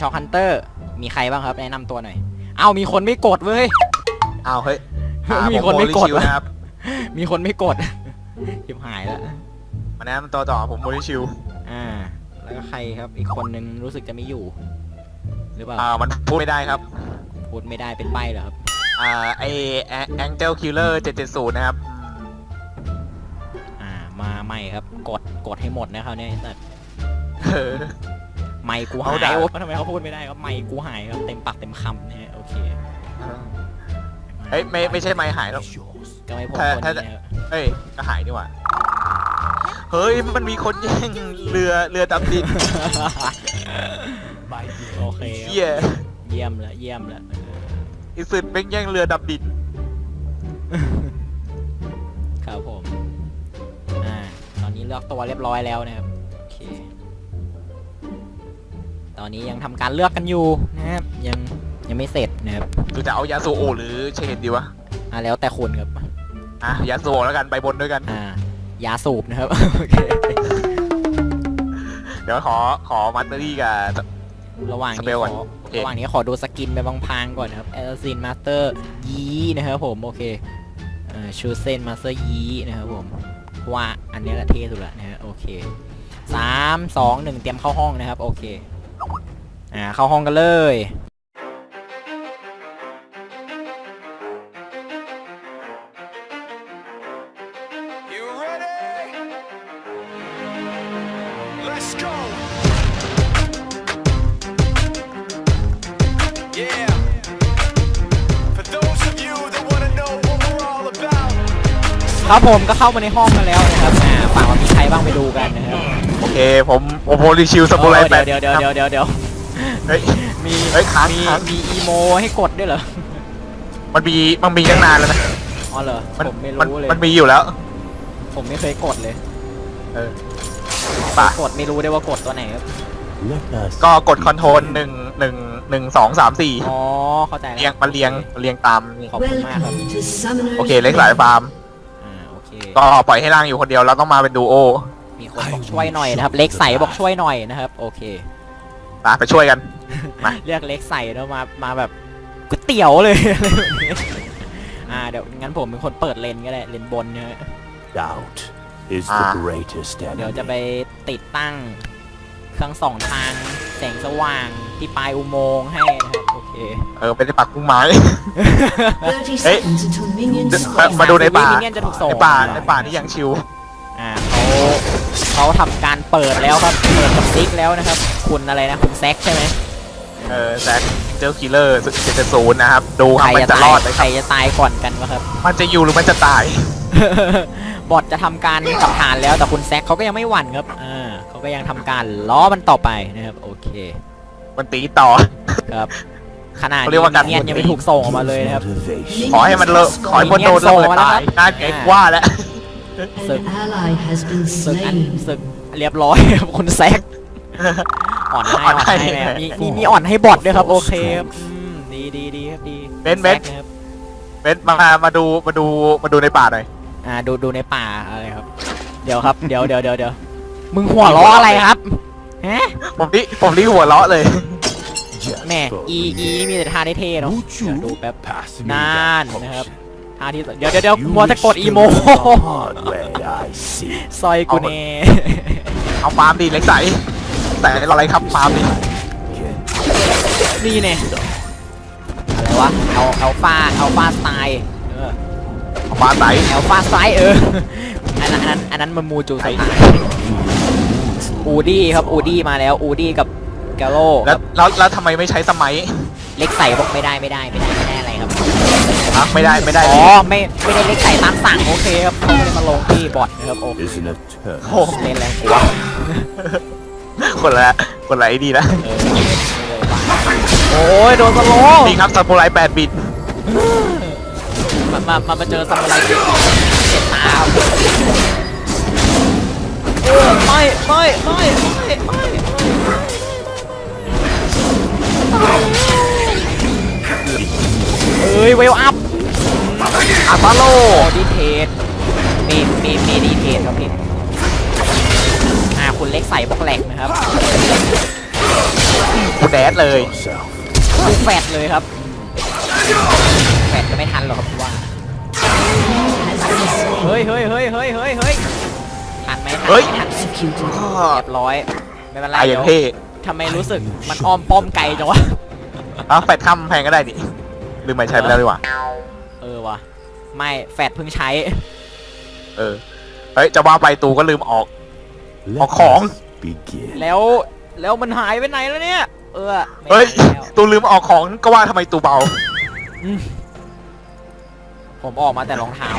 ช็อกฮันเตอร์ มีใครบ้างครับ แนะนำตัวหน่อย เอ้ามีคนไม่กดเว้ย อ้าวเฮ้ยมีคนไม่กด ผโมลิชิวนะครับมีคนไม่กด ทิบหายแล้ว มาแนะนำตัวต่อผมโมลิชิวอ่า แล้วก็ใครครับ อีกคนนึงรู้สึกจะไม่อยู่ หรือเปล่า อ่ามันพูดไม่ได้ครับ พูดไม่ได้เป็นใบเหรอครับ อ่าไอแองเจิลคิลเลอร์770 นะครับอ่า มาใหม่ครับ กด กดให้หมดนะครับเนี่ยแต่เออ ไม่กูหาเอายด่า โอ้ทำไมเขาพูดไม่ได้ครับไม่กูหายครับเต็มปากเต็มคำนะฮะโอเคเฮ้ยไม่ไม่ใช่ไม้หายหรอก ก็ไม่พบถ้าคนถ้า นี้นะครับเฮ้ยก็หายดีกว่าเฮ้ยมันมีคนแย่งเรือเรือดำดินโอเคครับเหี้ยเยี่ยมแล้วเยี่ยมแล้วอีสุดเป็นแย่งเรือดำดินครับผมอ่าตอนนี้เลือกตัวเรียบร้อยแล้วนะครับ ตอนนี้ยังทำการเลือกกันอยู่นะครับยังยังไม่เสร็จนะครับดูจะเอายาสูโอหรือเชนดีวะ อ่าแล้วแต่คุณครับอะยาสูโอแล้วกันไปบนด้วยกัน อ่ายาสูบนะครับ โอเคเดี๋ยวขอขอมัตเตอรี่กับ ระหว่างสเปนี้ลขก่อนอโอเค ระหว่างนี้ขอดูสกินไปบางพางๆก่อนนะครับ a l c i n Master ยีนะครับผมโอเคเอ่อชูเซนมาสเตอร์ยีนะครับผมเพราะว่าอันนี้แหละเท่สุดละนะฮะโอเคสามสองหนึ่งเตรียมเข้าห้องนะครับโอเค อ่าเข้าห้องกันเลย You ready? Let's go. Yeah. For those of you that want to know what we're all about, ครับผมก็เข้ามาในห้องมาแล้วนะครับอ่าฝั่งว่ามีใครบ้างไปดูกันนะครับ โอเค ผมผมโมลิชิวสมุไรแปดเดี๋ยวเดี๋ยวเดี๋ยวเดี๋ยวเดี๋ยวเฮ้ย มีเฮ้ยค้างมีค้าง มีอีโมให้กดด้วยเหรอมันมีมันมีตั้งนานแล้วนะอ๋อเหรอมันผมไม่มันรู้เลยมันมีอยู่แล้ว ผมไม่เคยกดเลยเออ ป่ะ กดไม่รู้ได้วยว่ากดตัวไหนครับก็กดคอนโทรลหนึ่งหนึ่งหนึ่งสองสามสี่อ๋อเข้าใจแล้วเรียงมันเรียงเรียงตามนี่ขอบคุณมากครับ Welcome to Summoner's โอเคเล็กสายฟาร์มอ่าโอเคก็ปล่อยให้ร่างอยู่คนเดียวแล้วต้องมาเป็นดูโอ มีคนบอกช่วยหน่อยนะครับ เล็กใสบอกช่วยหน่อยนะครับ โอเคมาไปช่วยกัน มาเรียกเล็กใสแล้วมา มาแบบก๋วยเตี๋ยวเลยอะไรแบบนี้อ่าเดี๋ยวงั้นผมเป็นคนเปิดเลนก็ได้เลนบนเนี่ย Doubt is Ah. the greatest เดี๋ยว enemy. จะไปติดตั้งเครื่องส่องทางแสงสว่างที่ปลายอุโมงค์ให้นะครับโอเค เออไม่ได้ปักกุ้งไม้30 Hey. seconds until minions เดี๋ยว spawn. มาดูในป่ามินเนี่ยนจะถูกส่งในป่าในป่านี่ยังชิว อ่าเขา เขาทำการเปิดแล้วครับ เปิดกับซิกแล้วนะครับ คุณอะไรนะคุณแซกใช่ไหมเออแซกเจอคิลเลอร์เจ็ดศูนย์นะครับ ดูคใครับรมันจะจะตารอยดไหมคใครรับจะตายก่อนกันวะครับ มันจะอยู่หรือมันจะตาย บอทจะทำการสังหารแล้วแต่คุณแซกเขาก็ยังไม่หวั่นครับอ่าเขาก็ยังทำการล้อมันต่อไปนะครับ โอเค มันตีต่อครับขนาดเขาเรียกว่าการเนียนยังไม่ถูกส่งออกมาเลยนะครับ Motivation. ขอให้มันเลอะขอให้มันโดนระเบิดตายน่าเกรงว่าแล้ว An ally has been ศึกอัน slain. ศึกเรียบร้อยครับคุณแซกอ่อนให้อ่อนให้อ่อนให้แม่มีมีมีอ่อนให้บอทด้วยครับ โอเคครับอืมดีดีดีครับดีเบนซ์เบนซ์ แซกะครับเบนมามาดูมาดูมาดูในป่าหน่อย อ่าดูดูในป่าอะไรครับ เดี๋ยวครับเดี๋ยวเดี๋ยวเดี๋ยวเดี๋ยวมึงหัวล้ออะไรครับฮะผมนี่ผมนี่หัวเราะเลย Just แม่ for อีอีนี่มีแต่ท่าเท่ๆเนาะ Would เดี๋ยว you ดูแป๊บ pass me นั่น that นะครับ potion? ท่าที่เดี๋ยวเดี๋ยวเดี๋ยว You มัวจะกด wish อี to โม learn the hard way, I see. ซอยกูเน่เอาฟาร์มดีเล็กใสแต่อะไรครับฟาร์มดี Get นี่เนี่ยอะไรวะเอาเอาฟาเอาฟาสไตล์เออเอาฟาร์มไหนเอาฟาสไตล์เอออันนั้นอันนั้นอันนั้นมันมูจูสไตล์อูดี้ครับอูดี้มาแล้วอูดี้กับแกโร่แล้วแล้วแล้วทำไมไม่ใช้สมัย เล็กใส่บอกไม่ได้ไม่ได้ไม่ได้ไม่ได้อะไรครับ อะไม่ได้ไม่ได้อ๋อไม่ไม่ได้เล็กใส่ตามสั่งโอเคครับเขาไม่ได้มาลงที่บอทนะครับโอ Isn't it turn? โอ้เล่นแรงกว่าคนละคนละไอ้ดีนะเออไม่เลยว่าโอ้ยโดนสโลว์นี่ครับซามูไรแปดบิตมามามามาเจอซามูไรเจ็บเจ็บตาครับเออไม่ไม่ไม่ไม่ไม่ เอ้ยเวลอัพอาซาโลโอดีเทสเมเมเมดีเทสครับพี่อ่าคุณเล็กใส่บล็อกแหลกนะครับกูแดดเลย yourself. ดูแฟดเลยครับ แฟดก็ไม่ทันหรอกครับว่า Has been slain. เฮ้ยเฮ้ยเฮ้ยเฮ้ยเฮ้ยเฮ้ยทันไหมทันเฮ้ยไม่ทัน Executed. เรียบร้อยไม่เป็นไรตายอเดี๋ย่างยวเท่ทำไมรู้สึกมันอ้อมป้อมไกลจังวะเอ้าแฟดข้ามแพงก็ได้ดิ ลืมไปใช้ไปแล้วดีกว่าเออวะไม่แฟดเพิ่งใช้ เออเฮ้ยจะว่าไปตูก็ลืมออก Let Học khỏng. us begin. แล้วแล้วมันหายไปไหนแล้วเนี่ย เออไม่เฮ้ยทันแล้วตูลืมออกของก็ว่าทำไมตูเบา ผมออกมาแต่รองเท้า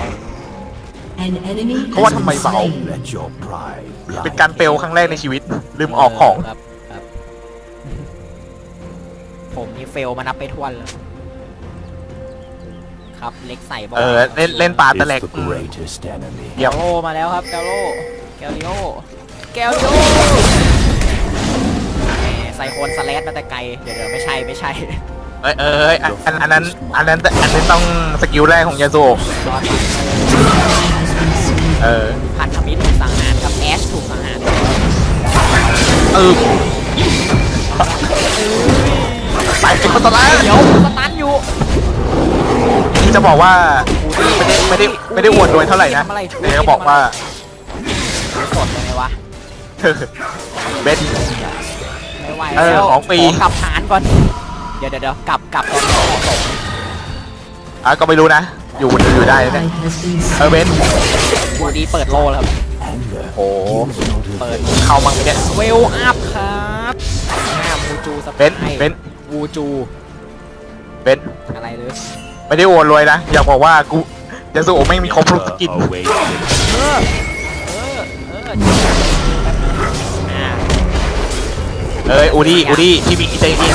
An enemy Có has thằng been mày bảo. slain. Let your pride เป็น blind การเฟลครั้งแรกในชีวิต ลืมออกของเครับครับผมนี่เฟลมานับไปทวนแล้ว ครับเล็กใส่บอลเออเล่นเล่นปลาตะ is แหลก the greatest enemy. แกลโลมาแล้วครับแกลโลแกลิโอแกลิโอแหมใส่โคนสแลดมาแต่ไกลเดี๋ยวเดี๋ยวไม่ใช่ไม่ใช่เอ้ยเอ้ยอันอันอันนั้นอันนั้นอันนั้นต้องสกิลแรกของยาโซรอด Has been slain. เออพันธมิตรถูกสังหารครับแอชถูกสังหารเออไปเป็นคนตะแลกเดี๋ยวสตันอยู่ที่ จะบอกว่าไม่ได้ไม่ได้ไม่ได้อวดรวยเท่าไหร่นะแต่ก็บอกว่าสดเลยไงวะเบส ไม่ไหวเออแล้วของฟรีขอกลับฐานก่อน เดี๋ยวเดี๋ยวเดี๋ยวกลับกลับตอนนี้เหมาะสมอะก็ไม่รู้นะ อยู่อยู่ได้นะเนี่ย Ally has been เออ slain. เบสบูดีเปิดโลแล้วครับ Anger โอ้ is not เปิด available. เข้ามังเนี่ยเวลอัพครับหน้ามูจูสเบนไตล์เบนวูจู เบนอะไรเลย ไม่ได้อวดรวยนะ อยากบอกว่ากูยาสูไม่มีครบทุกสกิน Never await the เออ เออ เอออ่าเอ้ยอูดี้อูดี้ที่มีใจจริง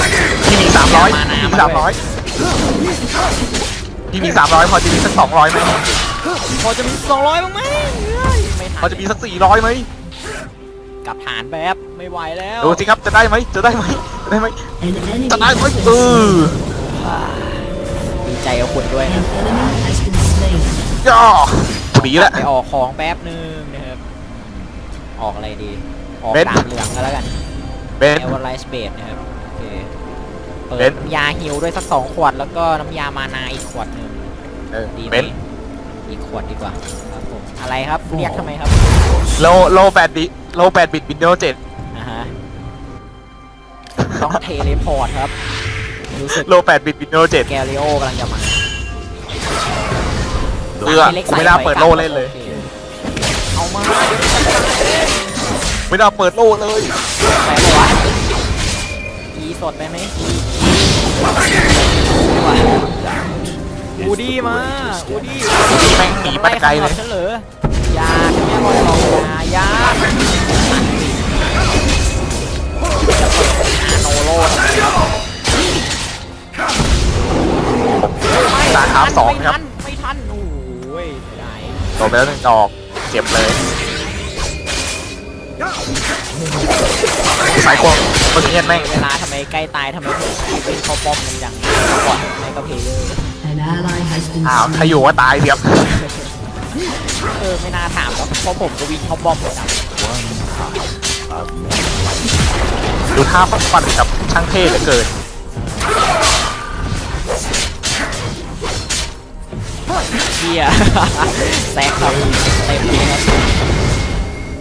ที่มีสามร้อยที่มีสามร้อยที่มีสามร้อยพอจะมีสักสองร้อยไหมพอจะมีสองร้อยบ้างไหมเอ้ยไม่ทันพอจะมีสักสี่ร้อยไหมกลับฐานแบบไม่ไหวแล้วดูสิครับจะได้ไหมจะได้ไหมจะได้ไหม An enemy จะได้ has ไหม been เออ slain. ดีใจกับคุณด้วย An นะ enemy has been slain. ย่อดีแหละไปออกของแป๊บนึงนะครับออกอะไรดี ออกเบนดาบเหลืองก็แล้วกันเบนเอเวอร์ไลท์เบดนะครับโอเคเปิเบดนน้ำยาฮิวด้วยสักสองขวดแล้วก็น้ำยามานาอีกขวดหนึ่งเออดีไหเบมนอีกขวดดีกว่าครับผมอะไรครับเรียกทำไมครับ โลโลแปดบิตโลแปดบิตวินโดว์เจ็ดอ่าฮะต้องเทเลพอร์ตครับ รู้สึกโลแปดบิตวินโดว์เจ็ดแกลิโอกำลังจะมาเออกูไม่น่าเปิดโลเล่นเลยโอคเอามาเดี๋ยวจะไม่น่าเปิดโลเลยไปปะวะอีสดไปไหมอีอูดี้มาอูดี้นี่แม่งหนีไปไกลเลยฉันเหรอยาเนี่ยบอลลองยายาอาโนโรดสาขาสองครับ ไม่ทัน โอ้ยเสียดายโดนไปแล้วหนึ่งดอกเจ็บเลยสายควงคนเงียนแม่งเวลาทำไมใกล้ตายทำไมถึงเป็นเขาป้อมกันอย่างนี้ก่อนในกระเพยเลย An ally has been อ้าวถ้า slain. อยู่ว่าตายเดียบเออไม่น่าถามแล้วเพราะผมก็วิ่งเข้าป้อมเหมือนกัน of men. ดูท่าฟันฟันกับช่างเท่เหลือเกิน เฮียแซกครับเต็มเลยครับ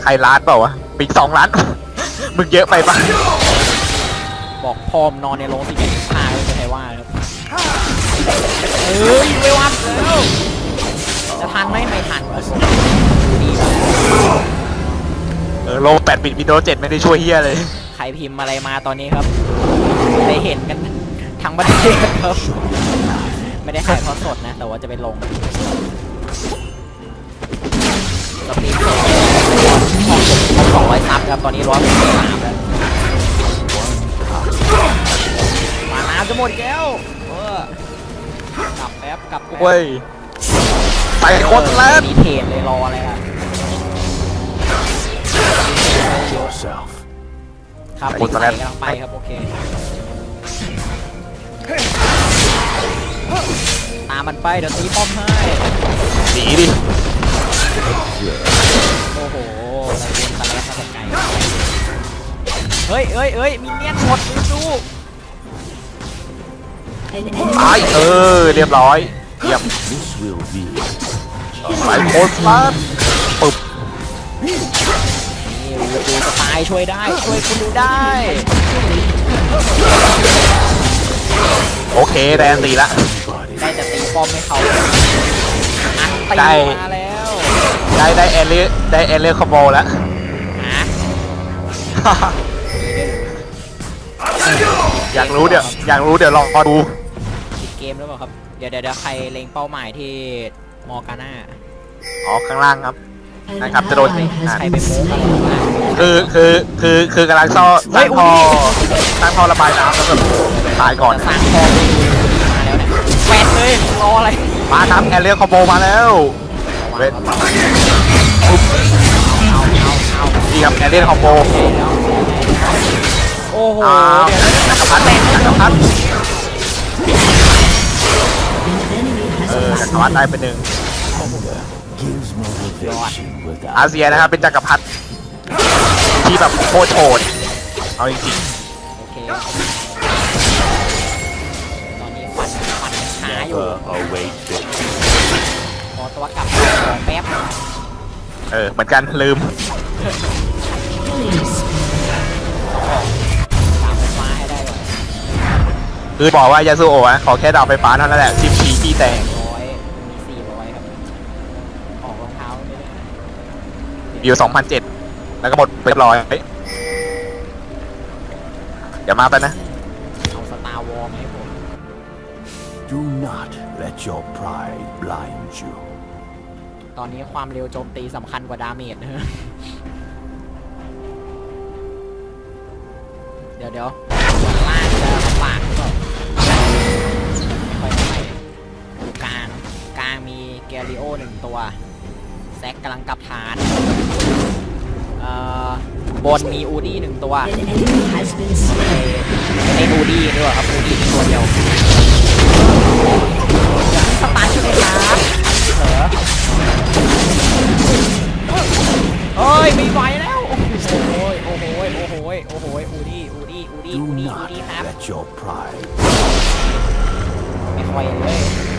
ใครล้านเปล่าวะปีกสองล้าน มึงเยอะไปปะบอกพร้อมนอนในโรงสิบเอ็ดห้าไม่เป็นไรว่าครับเอ้ยไม่วัดแล้วจะทันไหมไม่ทันครับดีมากเออโลแปดบิตวินโดว์เจ็ดไม่ได้ช่วยเฮียเลย ใครพิมพ์อะไรมาตอนนี้ครับ ได้เห็นกันทั้งประเทศครับ ไม่ได้ขายทอดสดนะ แต่ว่าจะไปลงสตรีมสดของผมสองร้อยซับครับ ตอนนี้ร้อยสิบสามแล้วมาน้ำจะหมดอีกแล้วเออกลับแป๊บกลับแป๊บเว้ยใส่คนแล้วมีเทรดเลยรออะไรล่ะ Yourself. ครับไปอีกคนใส่ละกำลังไปครับ โอเค ตามมันไปเดี๋ยวตีป้อมให้หนีดิโอ้โหตะวนตะแลกมาแต่ไกลเฮ้ยเฮ้ยเฮ้ยมีเนียนหมดดูดู An ตาย enemy เออเรียบร้อยเยี่ยม This will be it. ไปโคตรฟัดปึ๊บนี่ดูดูสไตล์ช่วยได้ช่วยคุณดูได้ โอเคแดนตีละ Body. ได้แต่ตีป้อมให้เขาอันตีได้มาแล้วได้ได้เอลิได้เอลิคอมโบแล้วหาอยากรู้เดี๋ยวอยากรู้เดี๋ยวลองดูปิดเกมแล้วเปล่าครับเดี๋ยวเดี๋ยวเดี๋ยวใครเล็งเป้าหมายที่มอร์กาน่าอ๋อข้างล่างครับ An นะครับจะโดน ally ใคร has ไป been โม้กัน slain. คือคือคือคือกำลังซ่อสร้างท่อสร้างท่อระบายน้ำแล้วแบบตายก่อนจะสร้างคอมมาแล้วเนี่ยแฟนเลยรออะไรมาครับแอเรียคอมโบมาแล้วเวทเอาเอาเอาดีครับแอเรียคอมโบโอ้โหอ้าวเดี๋ยวนะจักรพรรดิจักรพรรดิ An enemy has เออ been จักรพรรดิได้ไปหนึ่ง Gives motivation อา without เซียนะครับเป็นจักรพรรดิที่แบบโคตรโหดเอาจริงโอเค ตอนนี้ควันควันยังช้าอยู่ never await victory. ขอตัวกลับมาของแป๊บๆเออเหมือนกันลืม killing spree. ตามไฟฟ้าให้ได้ก่อน คือบอกว่ายาสุโอะอะขอแค่ดาวไฟฟ้าเท่านั้นแหละชิมชีที่แตง ร้อยมีสี่ร้อยครับ ออกรองเท้าไม่ได้ อยู่2007แล้วก็หมดไปเรียบร้อยเดี๋ยวมาไปบนะ เอาสตาร์วอลมาให้ผม Do not let your pride blind you. ตอนนี้ความเร็วโจมตีสำคัญกว่าดาเมจนะฮะเดี๋ยวเดี๋ยวส่วนล่างจะลำบากหรือเปล่าไม่ค่อยเท่าไหร่อยู่กลางกลางมีแกริโอหนึ่งตัวแซกกำลังกลับฐานเอ่อบนมีอูดี้หนึ่งตัว An enemy has been slain. ในอูดี้ด้วยครับอูดี้มีตัวเดียวสตาร์ทชุดเลยครับเหรอเฮ้ยไม่ไหวแล้ว โอ้โหโอ้โหโอ้โหโอ้โหอูดี้อูดี้อูดี้ Do อูดี้อู not ดี้ครับ let your pride ไม่ค่อยเลย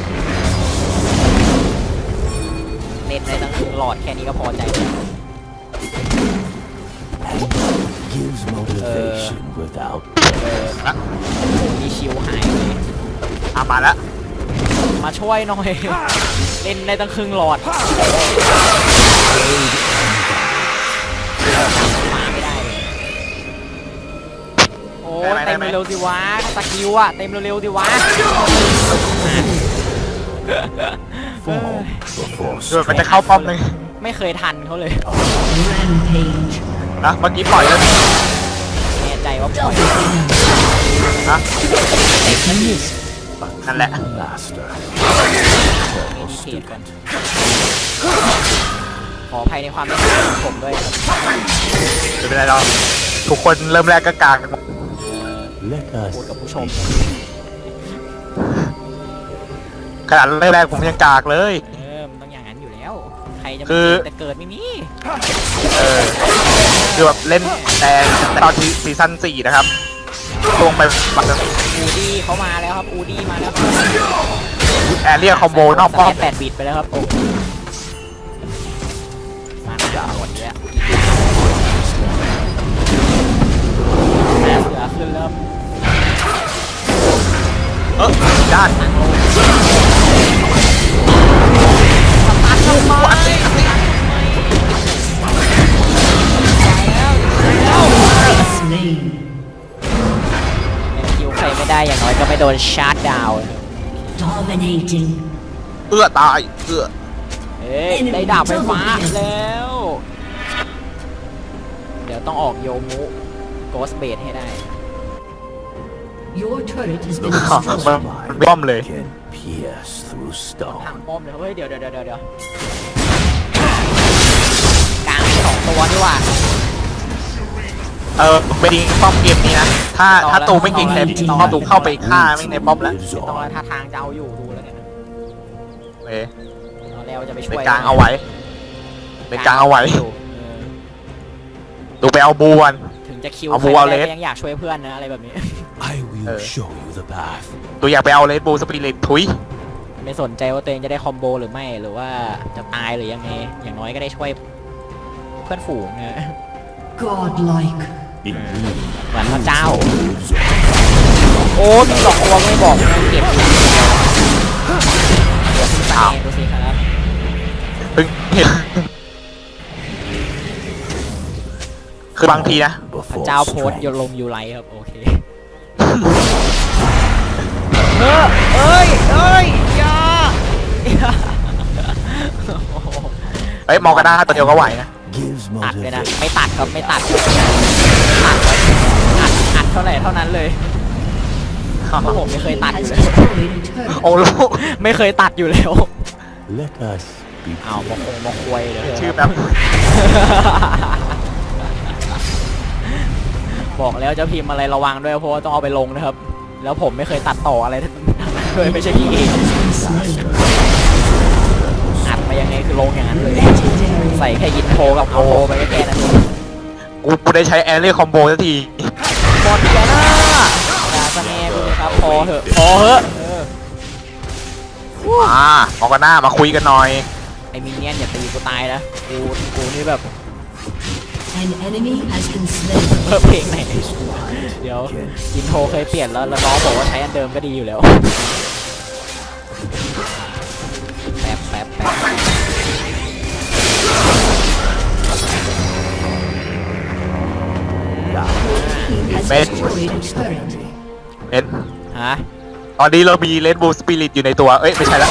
เล่นได้ตั้งหลอดแค่นี้ก็พอใจแล้วเออเออมีชิวหายเลยอะมาแล้วมาช่วยหน่อย เล่นได้ตั้งครึ่งหลอดมาไม่ได้เลยโอ้ยเต็มเร็วๆสิวะสกิลอะเต็มเร็วๆสิวะ เดี๋ยวมันจะเข้าป้อมเลยไม่เคยทันเขาเลย Rampage. นะเมื่อกี้ปล่อยแล้วนี่แน่ใจว่าปล่อย Double kill. นะ Missed. นั่นแหละ master. ไม่มีเขตก่อนขออภัยในความไม่ทันของผมด้วยครับไม่เป็นไรหรอกทุกคนเริ่มแรกก็กลางกันหมด Let พูด us กับผู้ชม ขนาดเริ่มแรกผมยังกากเลย เออมันต้องอย่างนั้นอยู่แล้ว ใครจะคืมาอแต่เกิดไม่มีเออคือแบบเล่นแต่แต่ตอนที่ซีซั่นสี่นะครับลงไปบักอูดี้เขามาแล้วครับอูดี้มาแล้วครับแอเรียคอมโบนอกป้อม แปดบิตไปแล้วครับโอ้มาหน้าหมดแล้วหน้าเสือขึ้นเริ่มเออด้านตั้ง คิวใครไม่ได้อย่างน้อยก็ไม่โดนชาร์จดาวน์นะครับ Dominating. เอื้อตายเอื้อเอ้ยได้ดาบไฟฟ้าแล้ว เดี๋ยวต้องออกโยมุโกสเบดให้ได้ Your turret has been มัน destroyed. มันป้อมเลย can pierce through ทาง stone. ป้อมเลยเฮ้ยเดี๋ยวเดี๋ยวเดี๋ยวเดี๋ยวกลางมีสองตัวนี่หว่า เออเป็นจริงป้อมเกมนี้นะ ถ้าถ้าตูไม่เก่งแค่ต้องเอาตูเข้าไปฆ่าไม่ในป้อมแล้ว Lives ต้อง on. ท่าทางจะเอาอยู่ดูแล้วเนี่ยเอ้ยตอนแล้วจะไปช่เป็นวยกลางเอาไว้เป็นกลางเอาไว้อยู่เออตูไปเอาบูวันถึง จะคิวเอาใครบูเอาไม่ได้เลสก็ยังอยากช่วยเพื่อนนะอะไรแบบนี้ I will Uh. show you the path. ตัวอยากไปเอาเลดบูสปิริตทุย ไม่สนใจว่าตัวเองจะได้คอมโบหรือไม่หรือว่าจะตายหรือยังไงอย่างน้อยก็ได้ช่วยเพื่อนฝูงนะ Godlike. In me เหมือนพระเจ้า lives โอ้มีสองตัวไม่บอกนะเก็บอยู่เดี๋ยวคุณตาเองดูสิครับ เพิ่งเห็น คือบางทีนะ พระ before เจ้าโพสต์ strength. ยลงยูไลท์ครับ โอเค เออเอ้ยเอ้ยอย่าอย่าโอ้โหเอ้ยมองกันได้ตัวเดียวก็ไหวนะ Gives อัดเลยนะ motivation. ไม่ตัดครับ ไม่ตัดอัดไว้อัดอัดเท่าไหร่เท่านั้นเลยเพราะผมไม่เคยตัดอ Has ยู่แล้ว destroyed a turret. โอ้ลูกไม่เคยตัดอยู่แล้ว Let us be อ้าวมาคงมาควยเลยชื่อแบบ บอกแล้วจะพิมพ์อะไรระวังด้วยเพราะว่าต้องเอาไปลงนะครับ แล้วผมไม่เคยตัดต่ออะไรทั้งนั้นเลยไม่ใช่พี่เอง Slain. อัดมายังไงคือลงอย่างนั้นเลย Legendary. ใส่แค่ยินโทรกับเอาโทรไปก็แค่นั้นเองกูกูได้ใช้แอร์เรียคอมโบสักทีบอลแกน่าอย่าสแนกูเลยครับพอเหอะพอเหอะเอออ่ามองกันหน้ามาคุยกันหน่อยไอ้มินเนี่ยนอย่าตีกูตายนะกูกูนี่แบบ An enemy has been slain. เออเพลงไหนเดี๋ยวยินโทรเคยเปลี่ยนแล้วแล้วน้องบอกว่าใช้อันเดิมก็ดีอยู่แล้วแป๊บแป๊บแป๊บ Team has Man. destroyed a turret. เอ็นฮะตอนนี้เรามีเลดบูสปิริตอยู่ในตัว เอ้ย ไม่ใช่ละ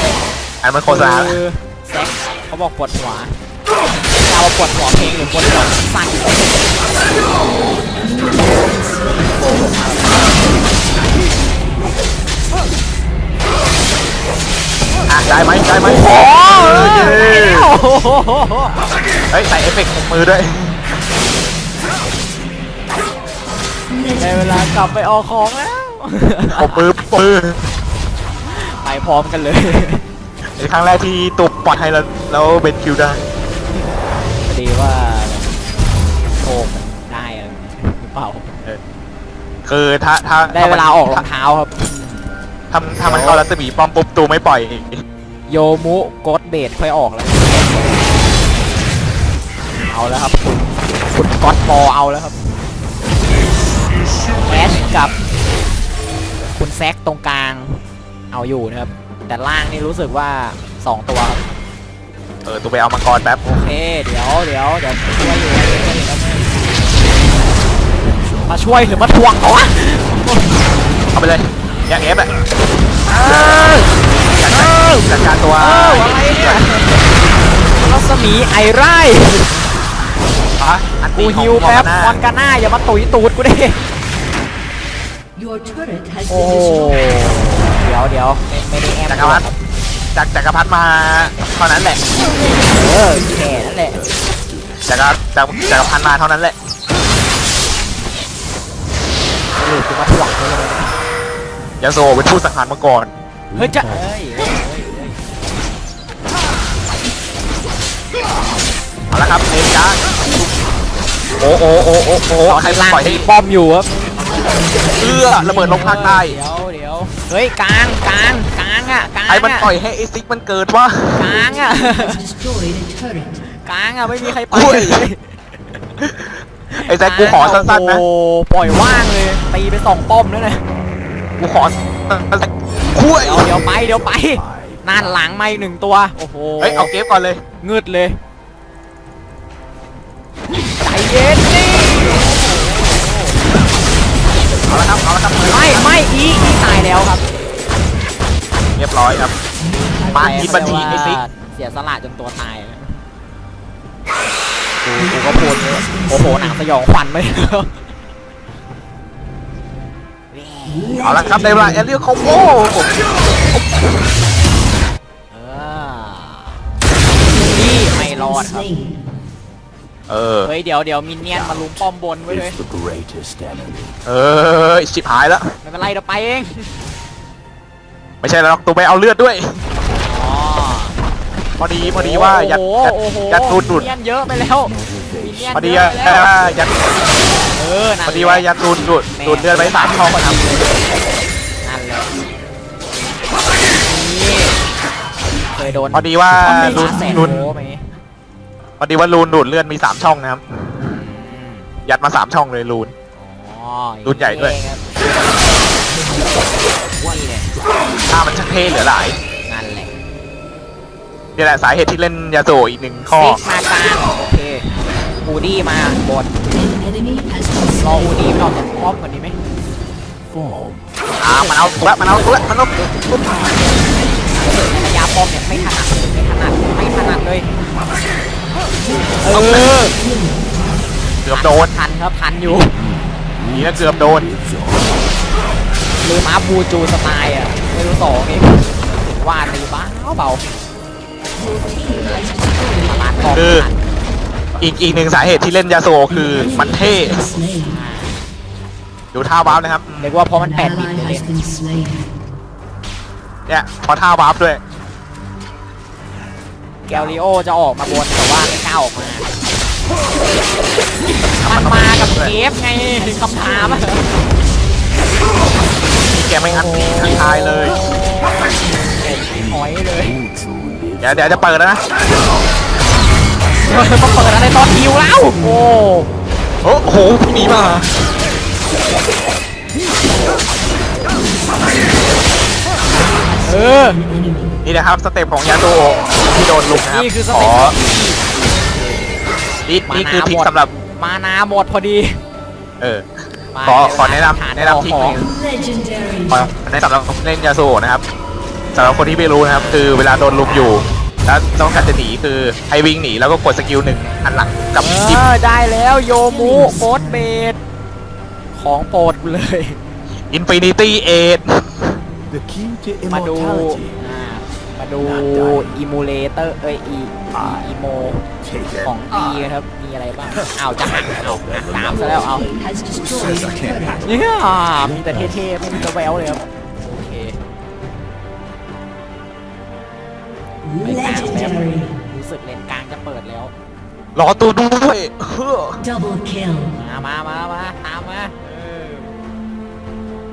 อันมันโฆษณาละคือแซกเขาบอกปวดหัว จะเอาปวดหัวเพลงหรือปวดหัวสั่นอะได้ไหมได้ไหมโอ้เย้โหเฮ้ยใส่เอฟเฟกต์ของมือด้วยได้เวลากลับไปออกของแล้วปมมือปมมือไปพร้อมกันเลยเป็นครั้งแรกที่ตุบปล่อยให้แล้วแล้วเป็นคิวได้พอ ดีว่าโชคมันได้อะไรแบบนี้หรือเปล่า คือถ้าถ้าได้เวลาออกรองเท้าครับ ทำถ้ามันเข้ารัศมีป้อมปุ๊บตูไม่ปล่อยโยมุโกดเบดค่อยออกแล้ว เอาแล้วครับคุณคุณก๊อตบอลเอาแล้วครับแอชกับคุณแซกตรงกลางเอาอยู่นะครับ แต่ล่างนี่รู้สึกว่า 2 ตัวครับ เออตูไปเอามังกรแป๊บโอเคเดี๋ยวเดี๋ยวเดี๋ยวช่วยอยู่มาช่วยหรือมาทวงเขาวะเอาไปเลยยังเอฟอะเออจัดการจัดการตัวเอออะไรเนี่ยรัศมีไอไร่อะอันกูตีของฮิวแป๊บมคอนกาน่าอย่ามาตุยตูดกูดิ Your turret has โอ้ been โห destroyed. เดี๋ยวเดี๋ยวไม่ไม่ได้แอมจักรพรรดิ จากจักรพรรดิมาเท่านั้นแหละเออแค่นั่นแหละจักรจักรจักรพรรดิมาเท่านั้นแหละหรือกูมาทวงเขาเลยยาโซเป็นผู้สังหารมาก่อนเฮ้ยจะเอ้ยเอ้ยเอ้ยเอ้ยเอาละครับเนจ้าโอ้โอ้โอ้โอ้โอ้ตอนใครนี้ล่างปล่อยให้ตีป้อมอยู่ครับเอื้อระเบิดลงภาคใต้เดี๋ยวเดี๋ยวเฮ้ยกลางกลางกลาง อะกลางใครมันอะปล่อยให้ไอซิกมันเกิดวะกลางอะ Has destroyed a turret. กลางอะไม่มีใครไปอุ้ยเลยไอแซคกูขอสั้นๆนะ โอ้โหปล่อยว่างเลย ตีไปสองป้อมแล้วนะกูขอสั้นๆคุยเดี๋ยวเดี๋ยวไปเดี๋ยวไปนานหลังมาอีกหนึ่งตัว โอ้โหเฮ้ย เอาเกฟก่อนเลย งืดเลย ใจเย็นนี่เอาละครับ เอาละครับ ไม่ไม่อีอีตายแล้วครับ เรียบร้อยครับ มาคิดบัญชีไอซิกเสียสละจนตัวตายนะกูกูก็พูดเลยโอ้โหหนังสยองขวัญเลยเอาละครับในเวลาเอเรียลคอมโบเออนี่ไม่รอดครับ Slain. เออ เฮ้ยเดี๋ยวเดี๋ยวมินเนี่ยนมาลุมป้อมบนไว้เลย is the greatest enemy. เออชิบหายแล้ว ไม่เป็นไรเดี๋ยวไปเอง ไม่ใช่แล้วหรอกตัวไปเอาเลือดด้วย อ๋อพอดีพอดีว่ายัดโอ้โหยัดโอ้โหยัดตูดดุดมินเนี่ยนเยอะไปแล้วมินเนี่ยนพอดีเยอะอะไปแล้วยัดเออนั่นพอดีว่ายาตูนดูดดูดเลือดไปสามช่องครับนั่นแหละนี่เคยโดนพอดีว่าลูลูนนแสนลูนโวไหมพอดีว่าลูนดูดเลือดมีสามช่องนะครับอืมยัดมาสามช่องเลยลูนอ๋อรุ่นใหญ่ด้วยนี่ครับ นี่เนี่ยถ้ามันช่างเท่เหลือหลายนั่นแหละนี่แหละสาเหตุที่เล่นยาโซอีกหนึ่งข้อซิกมากลางโอเคอูดี้มาบน An enemy has been รออู slain. ดี้ไม่ออกจากป้อมก่อนดีไหม Form. อ่ามันเอาตัวละมันเอาตัวละมันเอาระยะป้อมเนี่ยไม่ถนัดไม่ถนัดไม่ถนัดเลยเออเกือบโดนทันครับทันอยู่นี่นะเกือบโดน Lives on. ลืมอัพบูจูสไตล์อะไม่รู้สองเองว่าตีบ้าเบา Your team has destroyed ประมาณกองคือทันอีกอีกหนึ่งสาเหตุที่เล่นยาโซคือมันเท่ been slain. ดูท่าวาร์ปนะครับ เรียกว่าเพราะมัน An แปดบิต ally เลย has been slain. เนี่ยพอท่าวาร์ปด้วย แกลลิโอจะออกมาบนแต่ว่าไม่กล้าออกมา มันมากับเกฟไงคำถามอะ แกไม่งัดตีทักทายเลยหอยเลย Who truly เดี๋ยวเดี๋ยวจะเปิดแล้วนะมาเปิดอะไรตอนฮิวแล้ว โอ้โอ้โหพี่หมีมาเออ An enemy. นี่นะครับสเต็ปของยาโซที่โดนลุกนะครับนี่คือสขเต็อปนี่นี่คือทริคสำหรับมานาหมดพอดี เออ มาขอขอแนะนำฐาแนะนำทริคขหอนึ่งง Legendary. ขอแนะนำสำหรับเล่นยาโซนะครับสำหรับคนที่ไม่รู้นะครับ คือเวลาโดนลุมอยู่ แล้วต้องการจะหนีคือให้วิ่งหนีแล้วก็กดสกิลหนึ่งหันหลังกับเอจิบอได้แล้วโยมูโคดเบดของโปรดกูเลยอินฟินิตี้เอ The key to มาดู immortality. อ่ามาดูอิมูเลเตอร์เอ้ยอีอีโม Take ของ it. ดีนะครับ มีอะไรบ้างอ้าวจะหักเอาหักตามซะแล้วเอา Team has destroyed a turret. เนี่ยมีแต่เท่ๆไม่มีกระแววเลยครับโอเคไปกลางแล้ว Legendary. รู้สึกเลนกลางจะเปิดแล้วรอตัวด้วยเฮ้อ Double kill. มามามามาตามมาเออ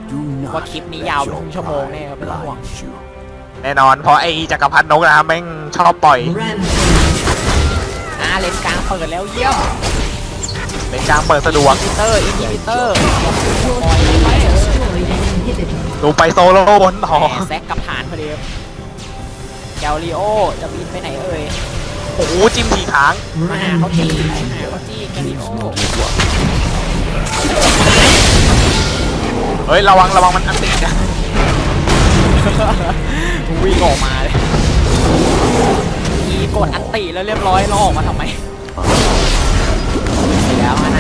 Do not ว่าคลิปนี้ let ยาวเป็น your ครึ่งชั่วโมงแน่ครับไม่ต้องห่วง blind you. แน่นอนเพราะไอ้จักรพรรดินกนะครับแม่งชอบปล่อย Rampage. อ่าเลนกลางเปิดแล้วเยี่ยมเป็นกลางเปิดสะดวกอินเตอร์อินฮิบิเตอร์ Your team has destroyed an inhibitor. ดูไปโซโล่บนต่อแซกกับฐานพอดีครับแกลลิโอจะบินไปไหนเอ่ยโอ้โหจิ้มทีค้างมาหาเขาจี้ Rampage. มาหาเขาจี้แกลลิโอเฮ้ยระวังระวังมันอันตินะ วิ่งออกมาเลยอีกดอันติแล้วเรียบร้อยแล้วออกมาทำไมเสร็จแล้วนะ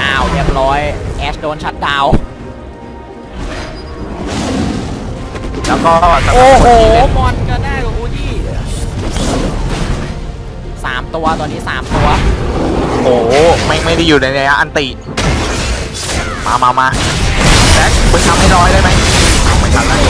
อ้าวเรียบร้อยแอชโดนชัดดาวน์แล้วก็สำหรับโอ้คนโหที่เล่นมอนก็ได้กับอูดี้สามตัวตอนนี้สามตัว โอ้โหไม่ไม่ได้อยู่ในระยะอันติ มามามาแบ็คมึงทำให้น้อยได้ไหมเอา ไม่ทันแล้ว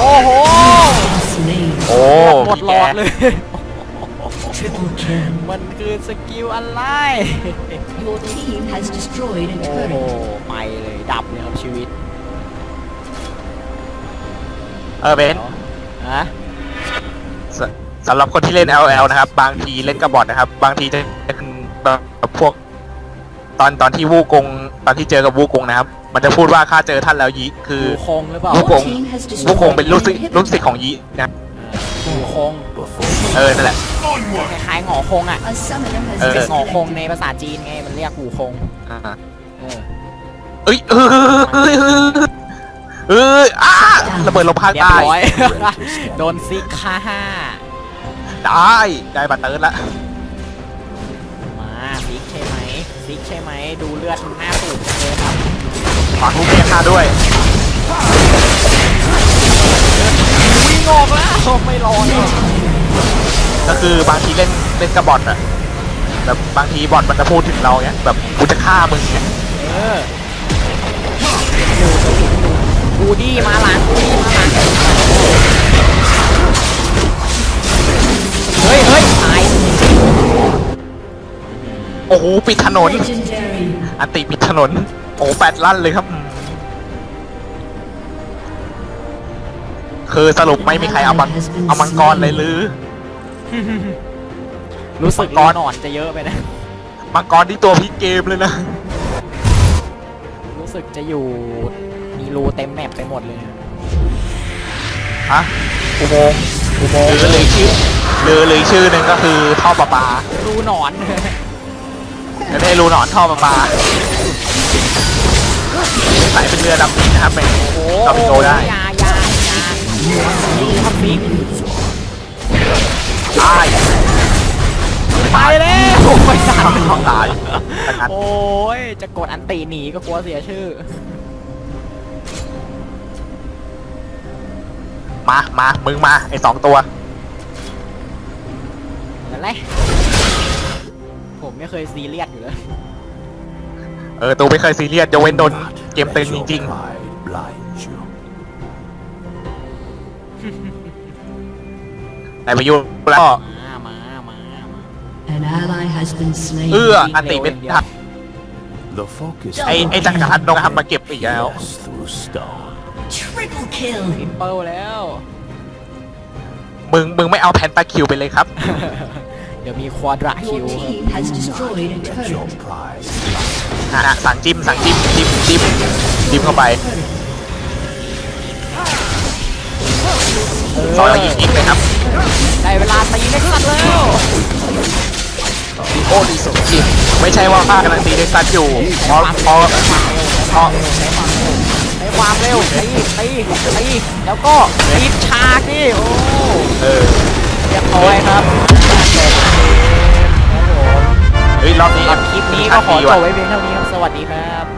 โอ้โห Slain. โอ้หมดหลอดเลย Triple kill. มันคือสกิลอะไร Your team has destroyed a โอ้โห turret. ไปเลยดับเลยครับชีวิตเออเบนฮะ สสำหรับคนที่เล่น LL นะครับ บางทีเล่นกับบอทนะครับ บางทีจะเป็นแบบพวก ตอนตอนที่วูกง ตอนที่เจอกับวูกงนะครับ มันจะพูดว่าข้าเจอท่านแล้วยีคือดูคงหรือเปล่าวูกง Your team has วูกง destroyed เป็นลูกศิษ an ย์ลูกศิษย์ inhibitor. ของยีนะดูคง Before เออนั่นแหละ คล้ายๆหงอคงอะ A summoner has เออเป็นหงอคง disconnected. ในภาษาจีนไง มันเรียกหูคง อ่าเออ เอ้ยเอ้ยเอ้ย เอ้ยเอ้ยอ้าระเบิดลมพางเรียบใต้ร้อย โดนซิกค่าห้าได้ได้บัตรเติร์ดละมาซิกใช่ไหมซิกใช่ไหมดูเลือดหน้าปูดจังเลยครับฝากลูกเมียค่าด้วยวิ่งออกแล้วไม่รอเลยก็คือบางทีเล่นเล่นกับบอทอะแบบบางทีบอทมันจะพูดถึงเราเนี้ยแบบกูจะฆ่ามึงเนี่ยเออ ดี้มาหลังกูดี้มาหลังเฮ้ยเฮ้ยตายโอ้โหปิดถนน Legendary. อันติปิดถนน โอ้แปดลั่นเลยครับ คือสรุปไม่มีใครเอามังเอามังกรเลยหรือ รู้สึกมังกร้อรนอ่อนจะเยอะไปนะ มังกรที่ตัวพลิกเกมเลยนะ รู้สึกจะอยู่ มีรูเต็มแมปไปหมดเลยฮะอุโมงค์อุโมงค์หรือเลยชื่อหรือหรือชื่อหนึ่งก็คือท่อประปารูหนอน จะได้รู้หนอนท่อประปาใส่เป็นเรือดำน้ำนะครับแม่โอ้เราไปโตได้ยายายานี่ครับบิ๊กตายไปแล้วไปสั่นท้องตายทั้งนั้นโอ้ย จะกดอันตีหนีก็กลัวเสียชื่อ มามามึงมา ไอสองตัวนั่นแหละผมไม่เคยซีเรียสอยู่เลย เออ ตูไม่เคยซีเรียสยกเว้นโดน not เกมตึง let จ your ริง pride blind you. ๆแต่ประยุทธ์แล้วก็มา มา มา An ally has been slain. เอื้ออันติไม่ทัน The focus ไอไอจักรพรรดินกทำมาเก็บอีกแล้ว pierce through stone. Triple kill. ทริปเปิลแล้ว มึงมึงไม่เอาแพนตาคิวไปเลยครับ เดี๋ยวมีควอดราคิว Your team has destroyed a Let your turret. pride อะสั่งจิ้มสั่งจิ้มจิ้มจิ้มจิ้มเข้าไปซอยยิงยิงเลยครับได้เวลาตีเล็กสัตว์แล้ว โอ้ดีสุดจิ้มไม่ใช่ว่าภาคกำลังตีเด็กซันอยู่เพราะเพราะเพราะใช้ความเร็วตีตีตีแล้วก็ตีฉากนี่โอ้เออเรียบร้อยครับจบเกมครับผมเฮ้ยรอบนี้สำหรับคลิปนี้ก็ขอจบไว้เพียงเท่านี้ครับ สวัสดีครับ